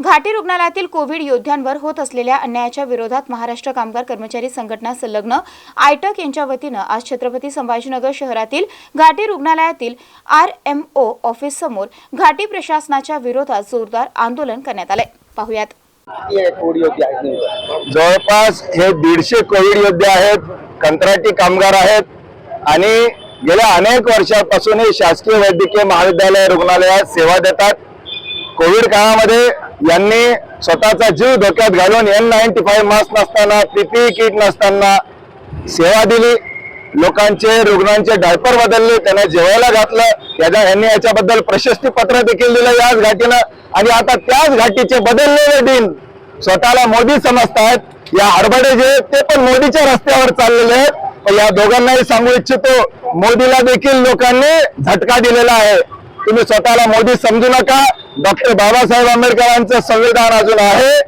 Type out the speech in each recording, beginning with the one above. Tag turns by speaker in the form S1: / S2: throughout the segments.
S1: घाटी रुग्णालयातील कोविड योद्ध्यांवर होत असलेल्या अन्यायाच्या विरोधात महाराष्ट्र कामगार कर्मचारी संघटना संलग्न आयटक यांच्या वतीनं आज छत्रपती संभाजीनगर शहरातील घाटी रुग्णालयातील आर एम ओ ऑफिस समोर घाटी प्रशासनाच्या विरोधात जोरदार आंदोलन करण्यात आले पाहुयात?
S2: जवळपास हे दीडशे कोविड योद्धे आहेत कंत्राटी कामगार आहेत आणि गेल्या अनेक वर्षापासून हे शासकीय वैद्यकीय महाविद्यालय रुग्णालयात सेवा देतात. कोविड काळामध्ये यांनी स्वतःचा जीव धोक्यात घालून एन नाईन्टी फाईव्ह मास्क नसताना पीपीई किट नसताना सेवा दिली. लोकांचे रुग्णांचे डायपर बदलले त्यांना जेवायला घातलं. याच्या यांनी याच्याबद्दल प्रशस्ती पत्र देखील दिलं याच घाटीनं. आणि आता त्याच घाटीचे बदललेले दिन स्वतःला मोदी समजतायत. या हडबडे जे ते पण मोदीच्या रस्त्यावर चाललेले आहेत. पण या दोघांनाही सांगू इच्छितो मोदीला देखील लोकांनी झटका दिलेला आहे. तुम्ही स्वतःला मोदी समजू नका. डॉक्टर बाबासाहेब आंबेडकरांचं संविधान अजून आहे.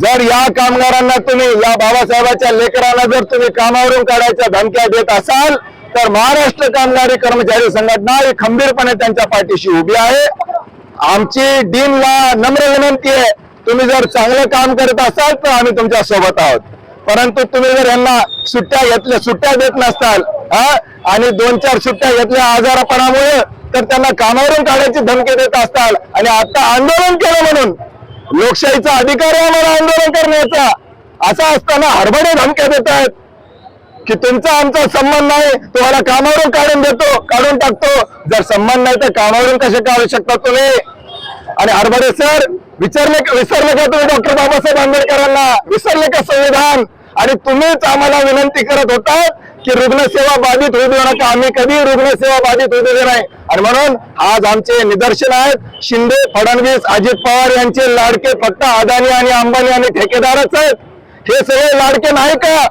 S2: जर या कामगारांना तुम्ही या बाबासाहेबाच्या लेकरांना जर तुम्ही कामावरून काढायच्या धमक्या देत असाल तर महाराष्ट्र कामगारी कर्मचारी संघटना ही खंबीरपणे त्यांच्या पाठीशी उभी आहे. आमची डीनला नम्र विनंती आहे. तुम्ही जर चांगलं काम करत असाल तर आम्ही तुमच्यासोबत आहोत. परंतु तुम्ही जर यांना सुट्ट्या घेतल्या सुट्ट्या देत नसताल हा आणि दोन चार सुट्ट्या घेतल्या आजारापणामुळे तर त्यांना कामावरून काढायची धमकी देत असताल आणि आता आंदोलन केलं म्हणून. लोकशाहीचा अधिकार आहे आम्हाला आंदोलन करण्याचा. असा असताना हरभडे धमक्या देत आहेत. की तुमचा आमचा संबंध नाही तुम्हाला कामावरून काढून देतो काढून टाकतो. जर संबंध नाही तर कामावरून कसे काढू शकता तुम्ही? आणि हरभडे सर विचारले विसरले का तुम्ही डॉक्टर बाबासाहेब आंबेडकरांना? विसरले का संविधान? आणि तुम्हीच आम्हाला विनंती करत होता की रुग्णसेवा बाधित होऊ देऊ नका. आम्ही कधी रुग्णसेवा बाधित होऊ दिली नाही. आणि म्हणून आज आमचे निदर्शन आहेत. शिंदे फडणवीस अजित पवार यांचे लाडके फक्त अदानी आणि अंबानी आणि ठेकेदारच आहेत. हे सगळे लाडके नाही का?